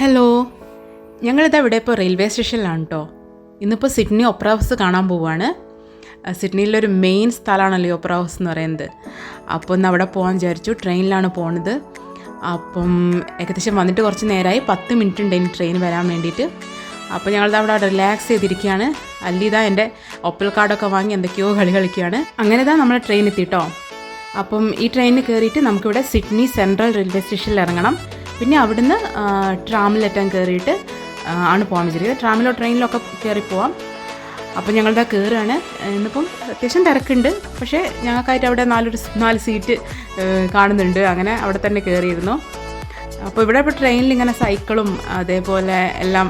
Hello ഞങ്ങളിതാ ഇവിടെ ഇപ്പോൾ റെയിൽവേ സ്റ്റേഷനിലാണ് കേട്ടോ ഇന്നിപ്പോൾ സിഡ്നി ഒപ്പറ ഹൗസ് കാണാൻ പോവുകയാണ് സിഡ്നിയിലൊരു മെയിൻ സ്ഥലമാണല്ലോ ഒപ്പറ ഹൗസ് എന്ന് പറയുന്നത്. അപ്പോൾ ഒന്ന് അവിടെ പോകാൻ വിചാരിച്ചു. ട്രെയിനിലാണ് പോണത്. അപ്പം ഏകദേശം വന്നിട്ട് കുറച്ച് നേരമായി പത്ത് മിനിറ്റ് ഉണ്ട് ഇനി ട്രെയിൻ വരാൻ വേണ്ടിയിട്ട്. അപ്പോൾ ഞങ്ങളിത് അവിടെ റിലാക്സ് ചെയ്തിരിക്കുകയാണ്. അല്ലിതാ എന്റെ ഒപ്പൽ കാർഡൊക്കെ വാങ്ങി എന്തൊക്കെയോ കളി കളിക്കുകയാണ്. അങ്ങനെ ഇതാ നമ്മൾ ട്രെയിൻ എത്തിയിട്ടോ അപ്പം ഈ ട്രെയിനിൽ കയറിയിട്ട് നമുക്കിവിടെ സിഡ്നി സെൻട്രൽ റെയിൽവേ സ്റ്റേഷനിൽ ഇറങ്ങണം. പിന്നെ അവിടുന്ന് ട്രാമിലെത്താൻ കയറിയിട്ട് ആണ് പോകാൻ വിചാരിക്കുന്നത്. ട്രാമിലോ ട്രെയിനിലോ ഒക്കെ കയറി പോവാം. അപ്പോൾ ഞങ്ങളുടെ കയറുകയാണ് ഇന്നിപ്പം അത്യാവശ്യം തിരക്കുണ്ട്. പക്ഷേ ഞങ്ങൾക്കായിട്ട് അവിടെ നാലൊരു നാല് സീറ്റ് കാണുന്നുണ്ട്. അങ്ങനെ അവിടെ തന്നെ കയറിയിരുന്നു അപ്പോൾ ഇവിടെ ഇപ്പോൾ ട്രെയിനിൽ ഇങ്ങനെ സൈക്കിളും അതേപോലെ എല്ലാം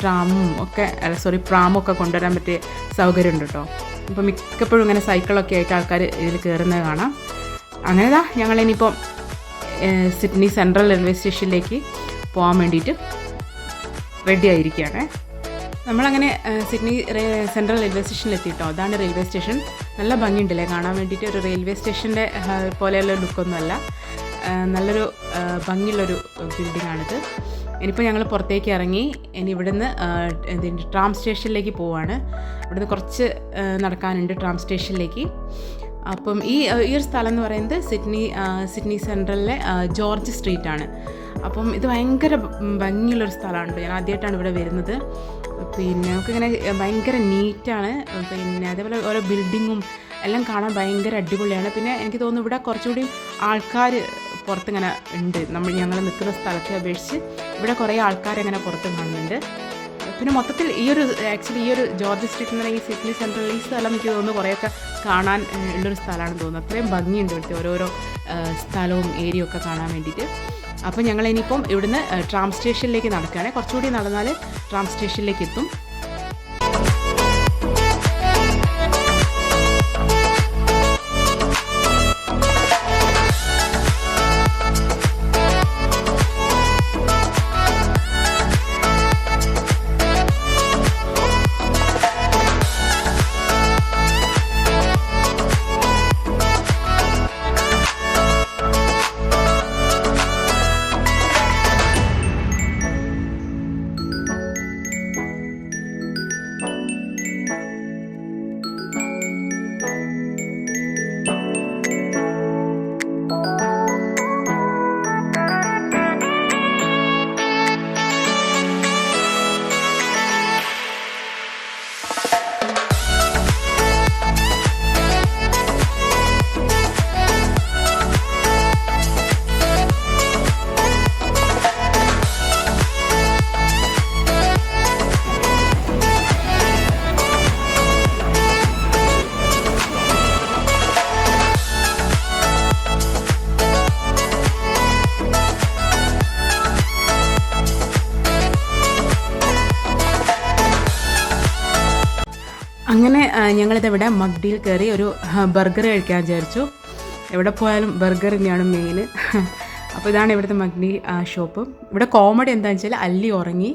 ട്രാമും ഒക്കെ സോറി പ്രാമും ഒക്കെ കൊണ്ടുവരാൻ പറ്റിയ സൗകര്യം ഉണ്ട് കേട്ടോ. അപ്പോൾ മിക്കപ്പോഴും ഇങ്ങനെ സൈക്കിളൊക്കെ ആയിട്ട് ആൾക്കാർ ഇതിൽ കയറുന്നത് കാണാം. അങ്ങനെതാ ഞങ്ങളിനിയിപ്പം സിഡ്നി സെൻട്രൽ റെയിൽവേ സ്റ്റേഷനിലേക്ക് പോകാൻ വേണ്ടിയിട്ട് റെഡി ആയിരിക്കുകയാണ്. നമ്മളങ്ങനെ സിഡ്നി സെൻട്രൽ റെയിൽവേ സ്റ്റേഷനിൽ എത്തിയിട്ടോ അതാണ് റെയിൽവേ സ്റ്റേഷൻ. നല്ല ഭംഗിയുണ്ടല്ലേ? കാണാൻ വേണ്ടിയിട്ട് ഒരു റെയിൽവേ സ്റ്റേഷന്റെ പോലെയുള്ള ലുക്കൊന്നുമല്ല. നല്ലൊരു ഭംഗിയുള്ളൊരു ബിൽഡിംഗ് ആണിത്. ഇനിയിപ്പോൾ ഞങ്ങൾ പുറത്തേക്ക് ഇറങ്ങി ഇനി ഇവിടുന്ന് ട്രാം സ്റ്റേഷനിലേക്ക് പോവാണ്. ഇവിടുന്ന് കുറച്ച് നടക്കാനുണ്ട് ട്രാം സ്റ്റേഷനിലേക്ക് അപ്പം ഈ ഈ ഒരു സ്ഥലം എന്ന് പറയുന്നത് സിഡ്നി സിഡ്നി സെൻട്രലിലെ ജോർജ് സ്ട്രീറ്റ് ആണ് അപ്പം ഇത് ഭയങ്കര ഭംഗിയുള്ളൊരു സ്ഥലമാണ് ഞാൻ ആദ്യമായിട്ടാണ് ഇവിടെ വരുന്നത്. പിന്നെ നമുക്കിങ്ങനെ ഭയങ്കര നീറ്റാണ്. പിന്നെ അതേപോലെ ഓരോ ബിൽഡിങ്ങും എല്ലാം കാണാൻ ഭയങ്കര അടിപൊളിയാണ്. പിന്നെ എനിക്ക് തോന്നുന്നു ഇവിടെ കുറച്ചുകൂടി ആൾക്കാർ പുറത്തിങ്ങനെ ഉണ്ട്. നമ്മൾ ഞങ്ങൾ നിൽക്കുന്ന സ്ഥലത്തെ അപേക്ഷിച്ച് ഇവിടെ കുറേ ആൾക്കാരങ്ങനെ പുറത്ത് കാണുന്നുണ്ട്. പിന്നെ മൊത്തത്തിൽ ഈ ഒരു ആക്ച്വലി ഈ ഒരു ജോർജ് സ്ട്രീറ്റ് എന്ന് പറയുന്ന ഈ സിഡ്നി സെൻട്രൽ ഈ സ്ഥലം എനിക്ക് തോന്നുന്നു കുറേയൊക്കെ കാണാൻ ഉള്ളൊരു സ്ഥലമാണെന്ന് തോന്നുന്നു. അത്രയും ഭംഗിയുണ്ട് ഇവിടുത്തെ ഓരോരോ സ്ഥലവും ഏരിയ ഒക്കെ കാണാൻ വേണ്ടിയിട്ട്. അപ്പോൾ ഞങ്ങൾ ഇനിയിപ്പം ഇവിടുന്ന് ട്രാം സ്റ്റേഷനിലേക്ക് നടക്കുകയാണെങ്കിൽ കുറച്ചുകൂടി നടന്നാൽ ട്രാം സ്റ്റേഷനിലേക്ക് എത്തും. അങ്ങനെ ഞങ്ങളിത് ഞങ്ങളിതിവിടെ മഗ്ഡിയിൽ കയറി ഒരു ബർഗർ കഴിക്കാൻ വിചാരിച്ചു. എവിടെ പോയാലും ബർഗർ തന്നെയാണ് മെയിൻ അപ്പോൾ ഇതാണ് ഇവിടുത്തെ മഗ്നി ഷോപ്പ്. ഇവിടെ കോമഡി എന്താണെന്ന് വെച്ചാൽ അല്ലി ഉറങ്ങി.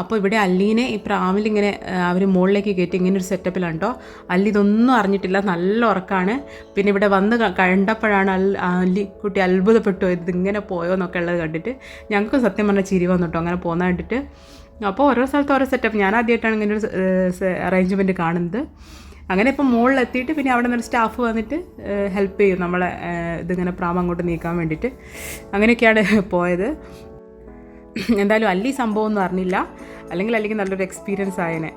അപ്പോൾ ഇവിടെ അല്ലീനെ ഈ പ്രാമിൽ ഇങ്ങനെ അവർ മുകളിലേക്ക് കയറ്റി ഇങ്ങനെ ഒരു സെറ്റപ്പിലാണ് അല്ലി ഇതൊന്നും അറിഞ്ഞിട്ടില്ല നല്ല ഉറക്കമാണ് പിന്നെ ഇവിടെ വന്ന് കണ്ടപ്പോഴാണ് അല്ലി കുട്ടി അത്ഭുതപ്പെട്ടു. ഇതിങ്ങനെ പോയോ എന്നൊക്കെ ഉള്ളത് കണ്ടിട്ട് ഞങ്ങൾക്ക് സത്യം പറഞ്ഞാൽ ചിരി വന്നു അങ്ങനെ പോകുന്ന കണ്ടിട്ട്. അപ്പോൾ ഓരോ സ്ഥലത്ത് ഓരോ സെറ്റപ്പ് ഞാൻ ആദ്യമായിട്ടാണ് ഇങ്ങനെ ഒരു അറേഞ്ച്മെന്റ് കാണുന്നത്. അങ്ങനെ ഇപ്പം മുകളിലെത്തിയിട്ട് പിന്നെ അവിടെ നിന്നൊരു സ്റ്റാഫ് വന്നിട്ട് ഹെൽപ്പ് ചെയ്യും നമ്മളെ ഇതിങ്ങനെ പ്രാമം അങ്ങോട്ട് നീക്കാൻ വേണ്ടിയിട്ട്. അങ്ങനെയൊക്കെയാണ് പോയത്. എന്തായാലും അല്ലി സംഭവം ഒന്നും അറിഞ്ഞില്ല. അല്ലെങ്കിൽ അല്ലെങ്കിൽ നല്ലൊരു എക്സ്പീരിയൻസ് ആയേനെ.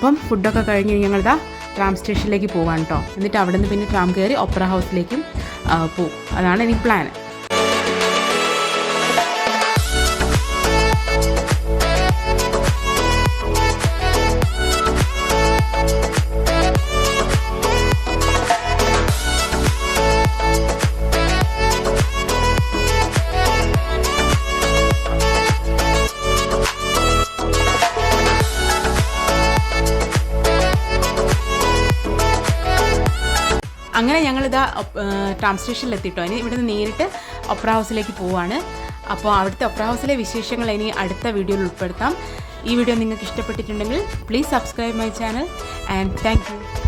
അപ്പം ഫുഡൊക്കെ കഴിഞ്ഞ് ഞങ്ങളിതാ ട്രാം സ്റ്റേഷനിലേക്ക് പോകാൻ കേട്ടോ എന്നിട്ട് അവിടെ നിന്ന് പിന്നെ ട്രാം കയറി ഒപ്പറ ഹൗസിലേക്കും പോകും അതാണ് ഇനി പ്ലാൻ അങ്ങനെ ഞങ്ങളിതാ ട്രാം സ്റ്റേഷനിൽ എത്തിട്ടോ. ഇനി ഇവിടുന്ന് നേരിട്ട് ഒപ്ര ഹൗസിലേക്ക് പോവാണ്. അപ്പോൾ അവിടുത്തെ ഒപ്ര ഹൗസിലെ വിശേഷങ്ങൾ ഇനി അടുത്ത വീഡിയോയിൽ ഉൾപ്പെടുത്താം. ഈ വീഡിയോ നിങ്ങൾക്ക് ഇഷ്ടപ്പെട്ടിട്ടുണ്ടെങ്കിൽ please subscribe my channel and thank you